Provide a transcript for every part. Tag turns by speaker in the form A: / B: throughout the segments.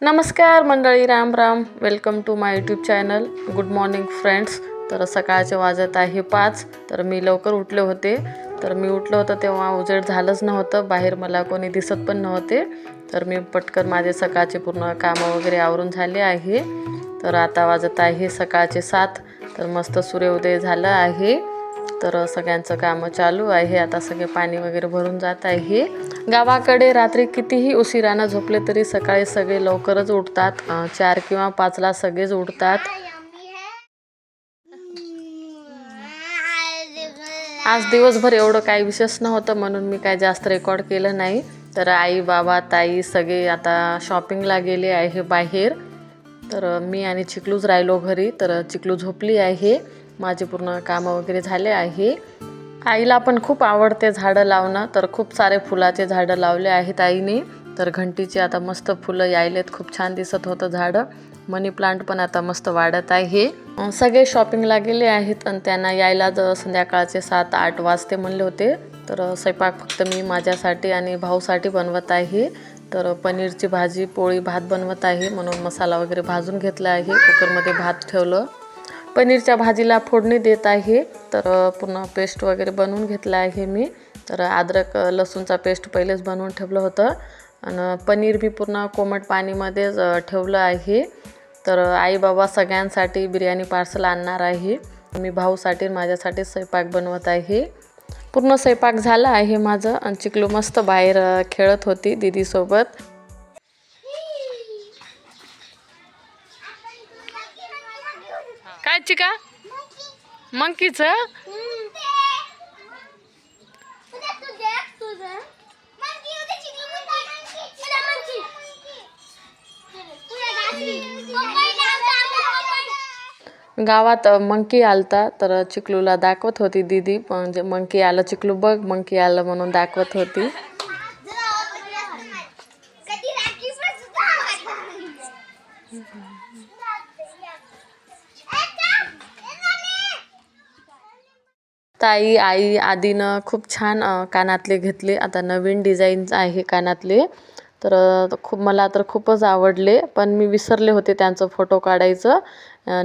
A: नमस्कार मंडळी Ram Ram. Welcome to my YouTube channel good morning friends तर सकाळचे वाजत आहे पाच. तर मी लवकर उठले होते. तर मी उठलं होतं तेव्हा उजेड झालंच नव्हतं. बाहेर मला कोणी दिसत पण नव्हते. तर मी पटकन माझे सकाळचे पूर्ण कामं वगैरे आवरून झाले आहे. तर आता वाजत आहे सकाळचे सात. तर मस्त सूर्योदय झालं आहे. तर सगळ्यांचं कामं चालू आहे. आता सगळे पाणी वगैरे भरून जात आहे. गावाकडे रात्री कितीही उशिरानं झोपले तरी सकाळी सगळे लवकरच उठतात. चार किंवा पाचला सगळेच उठतात. आज दिवसभर एवढं काही विशेष नव्हतं म्हणून मी काय जास्त रेकॉर्ड केलं नाही. तर आई बाबा ताई सगळे आता शॉपिंगला गेले आहे बाहेर. तर मी आणि चिकलूच राहिलो घरी. तर चिकलू झोपली आहे. माझे पूर्ण कामं वगैरे झाले आहे. आईला पण खूप आवडते झाडं लावणं. तर खूप सारे फुलाचे झाडं लावले आहेत आईने. तर घंटीची आता मस्त फुलं यायलेत. खूप छान दिसत होतं झाडं. मनी प्लांट पण आता मस्त वाढत आहे. सगळे शॉपिंगला गेले आहेत आणि त्यांना यायला जर संध्याकाळचे सात आठ वाजते म्हणले होते. तर स्वयंपाक फक्त मी माझ्यासाठी आणि भाऊसाठी बनवत आहे. तर पनीरची भाजी पोळी भात बनवत आहे. म्हणून मसाला वगैरे भाजून घेतला आहे. कुकरमध्ये भात ठेवलं. पनीरच्या भाजीला फोडणी देत आहे. तर पूर्ण पेस्ट वगैरे बनवून घेतलं आहे मी. तर अद्रक लसूणचा पेस्ट पहिलेच बनवून ठेवलं होतं. आणि पनीर मी पूर्ण कोमट पाणीमध्येच ठेवलं आहे. तर आई बाबा सगळ्यांसाठी बिर्याणी पार्सल आणणार आहे. मी भाऊसाठी माझ्यासाठी स्वयंपाक बनवत आहे. पूर्ण स्वयंपाक झाला आहे माझं. आणि चिकलू मस्त बाहेर खेळत होती दीदीसोबत. काय चिका मंकीच गावात मंकी आलता तर चिकलूला दाखवत होती दीदी म्हणजे मंकी आलं चिकलू बघ मंकी आलं म्हणून दाखवत होती. ताई आई आदीनं खूप छान कानातले घेतले. आता नवीन डिझाईन्स आहे कानातले. तर खूप मला तर खूपच आवडले. पण मी विसरले होते त्यांचं फोटो काढायचं.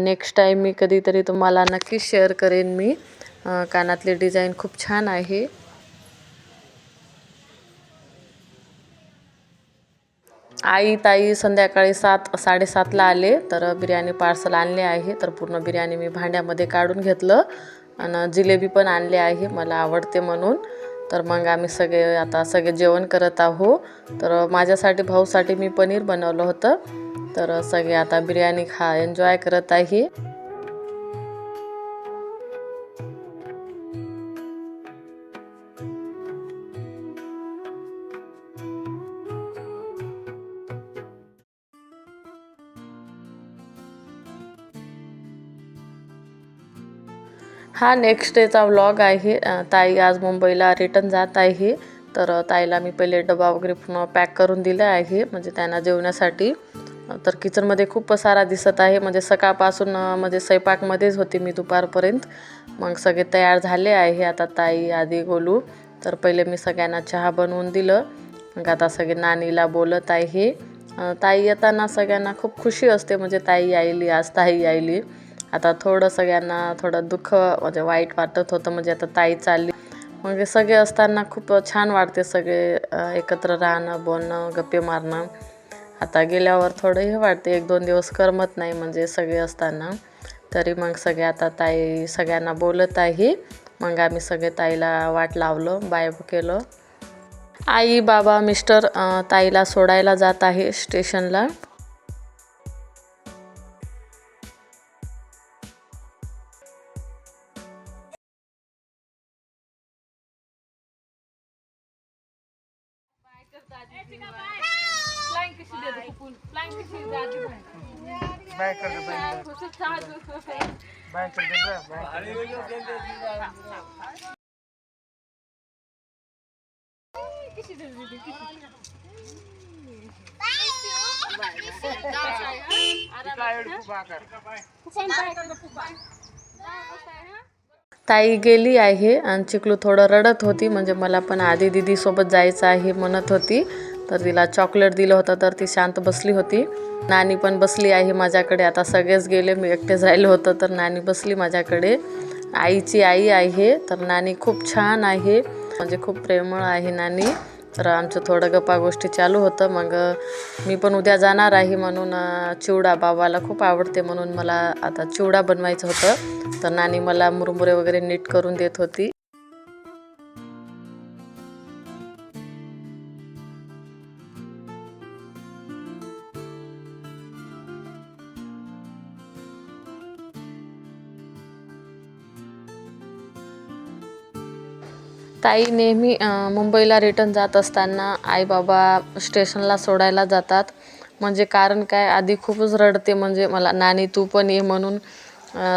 A: नेक्स्ट टाईम मी कधीतरी तुम्हाला नक्कीच शेअर करेन मी. कानातले डिझाईन खूप छान आहे. आई ताई संध्याकाळी सात साडेसातला आले. तर बिर्याणी पार्सल आणले आहे. तर पूर्ण बिर्याणी मी भांड्यामध्ये काढून घेतलं. आणि जिलेबी पण आणली आहे मला आवडते म्हणून. तर मग आम्ही सगळे आता सगळे जेवण करत आहो. तर माझ्यासाठी भाऊसाठी मी पनीर बनवलं होतं. तर सगळे आता बिर्याणी खा एन्जॉय करत आहे. हा नेक्स्ट डेचा व्लॉग आहे. ताई आज मुंबईला रिटर्न जात आहे. तर ताईला मी पहिले डबा वगैरे पूर्ण पॅक करून दिला आहे. म्हणजे त्यांना जेवण्यासाठी. तर किचनमध्ये खूप पसारा दिसत आहे. म्हणजे सकाळपासून म्हणजे स्वयंपाकमध्येच होते मी दुपारपर्यंत. मग सगळे तयार झाले आहे. आता ताई आधी गोलू. तर पहिले मी सगळ्यांना चहा बनवून दिलं. मग आता सगळे नानीला बोलत आहे. ताई येताना सगळ्यांना खूप खुशी असते. म्हणजे ताई आईली आज ताई आईली आता थोडं सगळ्यांना थोडं दुःख म्हणजे वाईट वाटत होतं म्हणजे आता ताई चालली. मग सगळे असताना खूप छान वाटते सगळे एकत्र राहणं बोलणं गप्पे मारणं. आता गेल्यावर थोडं हे वाटते एक दोन दिवस करमत नाही म्हणजे सगळे असताना. तरी मग सगळे आता ताई सगळ्यांना बोलत आहे. मग आम्ही सगळे ताईला वाट लावलो बाय केलं. आई बाबा मिस्टर ताईला सोडायला जात आहे स्टेशनला.
B: बाय कर दे बाय बाय कर दे बाय
A: ताई गेली आहे आणि चिकलू थोडं रडत होती. म्हणजे मला पण आधी दीदीसोबत जायचं आहे म्हणत होती. तर तिला चॉकलेट दिलं होतं तर ती शांत बसली होती. नानी पण बसली आहे माझ्याकडे. आता सगळेच गेले. मी एकटेच राहिलं होतं तर नानी बसली माझ्याकडे. आईची आई आहे तर नानी खूप छान आहे. म्हणजे खूप प्रेमळ आहे नानी. तर आमचं थोडं गप्पा गोष्टी चालू होतं. मग मी पण उद्या जाणार आहे म्हणून चिवडा बाबाला खूप आवडते म्हणून मला आता चिवडा बनवायचं होतं. तर नानी मला मुरमुरे वगैरे नीट करून देत होती. ताई नेहमी मुंबईला रिटर्न जात असताना आई बाबा स्टेशनला सोडायला जातात. म्हणजे कारण काय? आधी खूपच रडते. म्हणजे मला नानी तू पण ये म्हणून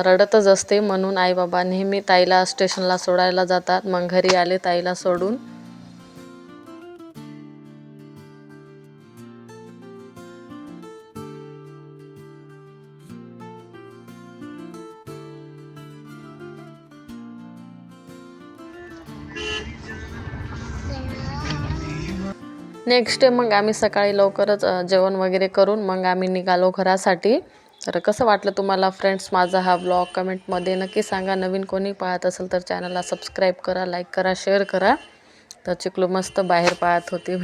A: रडतच असते. म्हणून आई बाबा नेहमी ताईला स्टेशनला सोडायला जातात. मग घरी आले ताईला सोडून. नेक्स्ट डे मग आम्ही सकाळी लवकरच जेवण वगैरे करून मग आम्ही निघालो घरासाठी. तर कसं वाटलं तुम्हाला फ्रेंड्स माझा हा ब्लॉग कमेंटमध्ये नक्की सांगा. नवीन कोणी पाहत असेल तर चॅनलला सबस्क्राईब करा लाईक करा शेअर करा. तर चिकलू मस्त बाहेर पाहत होती.